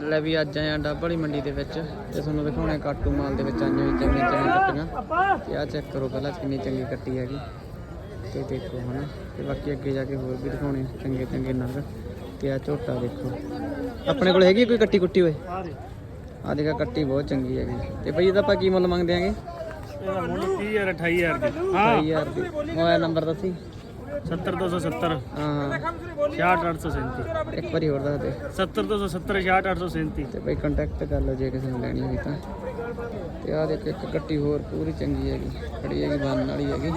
ਲੈ ਵੀ ਅੱਜ ਆਇਆ ਡੱਬ ਵਾਲੀ ਮੰਡੀ ਦੇ ਵਿੱਚ ਤੇ ਤੁਹਾਨੂੰ ਦਿਖਾਉਣੇ ਕਾਟੂ ਮਾਲ ਦੇ ਵਿੱਚ ਆਈਆਂ ਹੋਈ ਚੰਗੀਆਂ ਚੰਗੀਆਂ ਕੱਟੀਆਂ। ਤੇ ਆ ਚੈੱਕ ਕਰੋ ਪਹਿਲਾਂ ਕਿੰਨੀ ਚੰਗੀ ਕੱਟੀ ਹੈਗੀ। ਤੇ ਦੇਖੋ ਹਨਾ ਤੇ ਬਾਕੀ ਅੱਗੇ ਜਾ ਕੇ ਹੋਰ ਵੀ ਦਿਖਾਉਣੇ ਚੰਗੇ ਚੰਗੇ ਨਗ। ਤੇ ਆ ਝੋਟਾ ਦੇਖੋ। ਆਪਣੇ ਕੋਲ ਹੈਗੀ ਕੋਈ ਕੱਟੀ ਕੁੱਟੀ ਓਏ? ਆ ਦੇਖਾ ਕੱਟੀ ਬਹੁਤ ਚੰਗੀ ਹੈਗੀ। ਤੇ ਬਈ ਇਹਦਾ ਆਪਾਂ ਕੀ ਮੁੱਲ ਮੰਗਦੇ ਆਂਗੇ ਇਹਦਾ ਮੁੱਲ 30000 28000 ਦੀ। 28000 ਦੀ। ਮੋਬਾਈਲ ਨੰਬਰ ਦੱਸੀ। 70270 ਹਾਂ। ਹਾਂ 68837 ਇੱਕ ਵਾਰੀ ਹੋਰ ਦੱਸ ਦੇ। 70270 68837 ਤੇ ਬਈ ਕੰਟੈਕਟ ਕਰ ਲਓ ਜੇ ਕਿਸੇ ਨੂੰ ਲੈਣੀ ਹੋਈ ਤਾਂ। ਤੇ ਆ ਦੇਖੋ ਇੱਕ ਕੱਟੀ ਹੋਰ ਪੂਰੀ ਚੰਗੀ ਹੈਗੀ। ਖੜੀ ਹੈਗੀ ਬੰਨ ਵਾਲੀ ਹੈਗੀ।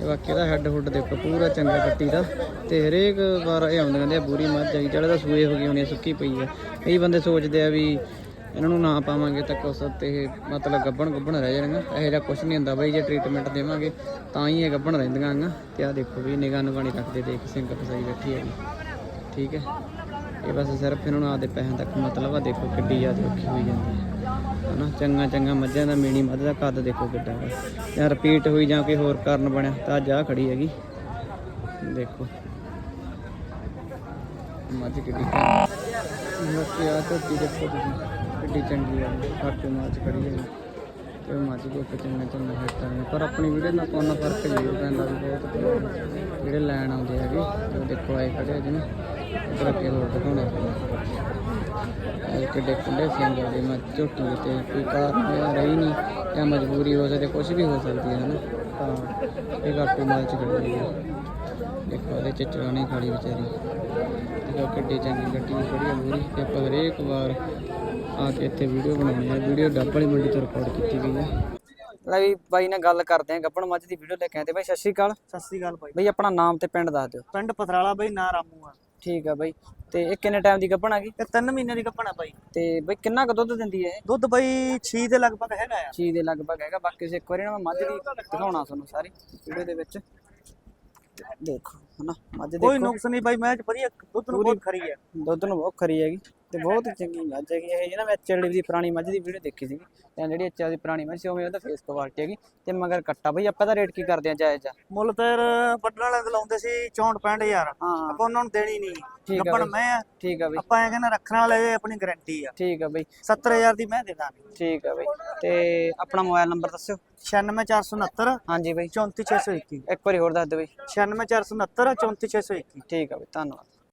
ਤੇ ਬਾਕੀ ਇਹਦਾ ਹੈੱਡ ਹੁੱਡ ਦੇਖੋ ਪੂਰਾ ਚੰਗਾ ਕੱਟੀ ਦਾ। ਤੇ ਹਰੇਕ ਵਾਰ ਇਹ ਆਉਂਦੇ ਕਹਿੰਦੇ ਆ ਪੂਰੀ ਮੱਝ ਹੈਗੀ ਜਿਹੜੇ ਦਾ ਸੂਏ ਹੋ ਗਈ ਹੋਣੀ ਆ, ਸੁੱਕੀ ਪਈ ਹੈ ਕਈ ਬੰਦੇ ਸੋਚਦੇ ਆ ਵੀ ਇਹਨਾਂ ਨੂੰ ਨਾ ਪਾਵਾਂਗੇ ਤਾਂ ਕੁਛ ਤੇ ਮਤਲਬ ਗੱਬਣ ਗੱਬਣ ਰਹਿ ਜਾਣਗਾ। ਇਹੋ ਜਿਹਾ ਕੁਛ ਨਹੀਂ ਹੁੰਦਾ ਬਈ ਜੇ ਟ੍ਰੀਟਮੈਂਟ ਦੇਵਾਂਗੇ ਤਾਂ ਹੀ ਇਹ ਗੱਬਣ ਰਹਿੰਦੀਆਂ ਆਂ ਤੇ ਆ ਦੇਖੋ ਵੀ ਨਿਗਾਹ ਨੁਗਾਣੀ ਰੱਖਦੇ, ਦੇਖ ਸਿੰਘ ਫਸਾਈ ਬੈਠੀ ਹੈਗੀ। ਠੀਕ ਹੈ? ਇਹ ਬਸ ਸਿਰਫ ਇਹਨਾਂ ਨੂੰ ਆਪਦੇ ਪੈਸਿਆਂ ਤੱਕ ਮਤਲਬ ਆ, ਦੇਖੋ ਕਿੱਡੀ ਜ਼ਿਆਦਾ ਔਖੀ ਹੋਈ ਜਾਂਦੀ ਹੈ। ਹਨਾ? ਚੰਗਾ ਚੰਗਾ ਮੱਝਾਂ ਦਾ ਮੀਣੀ ਮੱਝ ਦਾ ਕੱਦ ਦੇਖੋ ਕਿੱਡਾ ਹੈ ਜਾਂ ਰਿਪੀਟ ਹੋਈ ਜਾਂ ਕੋਈ ਹੋਰ ਕਾਰਨ ਬਣਿਆ, ਤਾਂ ਜਾ ਖੜੀ ਹੈਗੀ। ਦੇਖੋ। ਮੱਝ ਕਿੱਡੀ। ਬਾਕੀ ਆ ਝੋਟੀ ਦੇਖੋ ਤੁਸੀਂ। ਕਿੱਡੀ ਚੰਗੀ ਆ ਘੱਟ ਮੱਝ ਖੜੀ ਹੈ ਤੇ ਉਹ ਮੱਝ ਦੇ ਉੱਤੇ ਚੰਗਾ ਨੇ। ਪਰ ਆਪਣੀ ਵੀਡੀਓ ਨਾਲ ਕੋਨਾ ਫ਼ਰਕ ਜ਼ਰੂਰ ਪੈਂਦਾ ਵੀ ਬਹੁਤ ਜਿਹੜੇ ਲੈਣ ਆਉਂਦੇ ਹੈਗੇ ਤੇ ਉਹ ਦੇਖੋ ਆਏ ਖੜੇ ਜਿਹਨੇ ਇਧਰ ਅੱਗੇ ਹੋਰ ਦਿਖਾਉਣੇ ਇਹ ਕਿੱਡੇ ਕੁੰਡੇ ਸਿੰਘ ਦੇ, ਮੈਂ ਝੋਟੀ ਤੇ ਕੋਈ ਕਾਰਨ ਰਹੀ ਨਹੀਂ। ਜਾਂ ਮਜਬੂਰੀ ਹੋ ਸਕਦੀ ਕੁਝ ਵੀ ਹੋ ਸਕਦੀ ਹੈ ਹਨਾ। ਤਾਂ ਇਹ ਘੱਟੂ ਮਾਲ ਚ ਹੈ ਦੇਖੋ ਉਹਦੇ ਚ ਚਰਾਣੀ ਖੜੀ ਵਿਚਾਰੀ। ਦੇਖੋ ਕਿੱਡੀ ਚੰਗੀ, ਗੱਡੀ ਖੜੀ ਹੈ ਮੂਰੀ ਤੇ ਆਪਾਂ ਹਰੇਕ ਵਾਰ ਆ ਕੇ ਇੱਥੇ ਵੀਡੀਓ ਬਣਾਉਣੀ ਹੈ ਵੀਡੀਓ ਡੱਬ ਵਾਲੀ ਮੰਡੀ ਤੋਂ ਰਿਕਾਰਡ ਕੀਤੀ ਗਈ ਹੈ ਲੈ ਵੀ ਬਾਈ ਨਾਲ ਗੱਲ ਕਰਦੇ ਆਂ ਗੱਪਣ ਮੱਝ ਦੀ ਵੀਡੀਓ ਲੈ ਕੇ ਆਏ ਤੇ ਬਾਈ ਸਤਿ ਸ਼੍ਰੀ ਅਕਾਲ। ਸਤਿ ਸ੍ਰੀ ਅਕਾਲ ਭਾਈ ਬਈ ਆਪਣਾ ਨਾਮ ਤੇ ਪਿੰਡ ਦੱਸ ਦਿਓ। ਪਿੰਡ ਪਥਰਾਲਾ ਬਾਈ ਨਾਂ ਰਾਮੂ ਆ। ਠੀਕ ਆ ਬਾਈ। ਤੇ ਇਹ ਕਿੰਨੇ ਟਾਈਮ ਦੀ ਗੱਪਣ ਹੈਗੀ ਇਹ 3 ਮਹੀਨੇ ਦੀ ਕੱਪਣਾ ਬਾਈ। ਤੇ ਬਈ ਕਿੰਨਾ ਕੁ ਦੁੱਧ ਦਿੰਦੀ ਹੈ ਇਹ? ਦੁੱਧ ਬਾਈ 6 ਦੇ ਲਗਭਗ ਹੈਗਾ ਆ। ਚੀਜ਼ ਦੇ ਲਗਭਗ ਹੈਗਾ। ਬਾਕੀ ਸੇ ਇੱਕ ਵਾਰੀ ਨਾ ਮੈਂ ਮੱਝ ਦੀ ਦਿਖਾਉਣਾ ਤੁਹਾਨੂੰ ਸਾਰੀ ਵੀਡੀਓ ਦੇ ਵਿੱਚ। ਤੇ ਦੇਖੋ ਹਨਾ ਮੱਝ ਕੋਈ ਦੇਖੋ। ਨੁਕਸ ਨਹੀਂ ਬਾਈ ਮੈਂ ਵਧੀਆ ਦੁੱਧ ਨੂੰ ਬਹੁਤ ਖਰੀ ਆ। ਦੁੱਧ ਨੂੰ ਬਹੁਤ ਖਰੀ ਹੈਗੀ। ਤੇ ਬਹੁਤ ਚੰਗੀ ਮੱਝ ਹੈਗੀ ਇਹ ਜਿਹਨਾਂ ਮੈਂ ਐਚਐਲਡੀ ਦੀ ਪੁਰਾਣੀ ਮੱਝ ਦੀ ਵੀਡੀਓ ਦੇਖੀ ਸੀਗੀ। ਤੇ ਜਿਹੜੀ ਐਚਐਲ ਦੀ ਪੁਰਾਣੀ ਮੱਝ ਸੀ ਉਵੇਂ ਉਹਦਾ ਫੇਸ ਕੁਆਲਿਟੀ ਹੈਗੀ ਤੇ ਮਗਰ ਕੱਟਾ। ਬਈ ਆਪਾਂ ਦਾ ਰੇਟ ਕੀ ਕਰਦੇ ਆ ਜਾਇਜ਼ ਆ? ਮੁੱਲ ਤਾਂ ਵੱਡਣ ਵਾਲਿਆਂ ਦੇ ਲਾਉਂਦੇ ਸੀ 64 65000 ਹਾਂ। ਆਪਾਂ ਉਹਨਾਂ ਨੂੰ ਦੇਣੀ ਨਹੀਂ ਬਈ। ਮੈਂ ਆ। ਠੀਕ ਆ ਬਈ। ਆਪਾਂ ਇਹ ਕਹਿੰਦਾ ਰੱਖਣ ਵਾਲੇ ਆਪਣੀ ਗਾਰੰਟੀ ਆ। ਠੀਕ ਆ ਬਈ। 70000 ਦੀ ਮੈਂ ਦੇ ਦਾਂਗੇ। ਠੀਕ ਆ ਬਈ। ਤੇ ਆਪਣਾ ਮੋਬਾਈਲ ਨੰਬਰ ਦੱਸਿਓ। 96469 ਹਾਂਜੀ ਬਈ। 34621 ਇੱਕ। ਵਾਰੀ ਹੋਰ ਦੱਸ ਦਿਓ ਬਈ। 96469 34621 ਠੀਕ ਆ ਬਈ ਧੰਨਵਾਦ।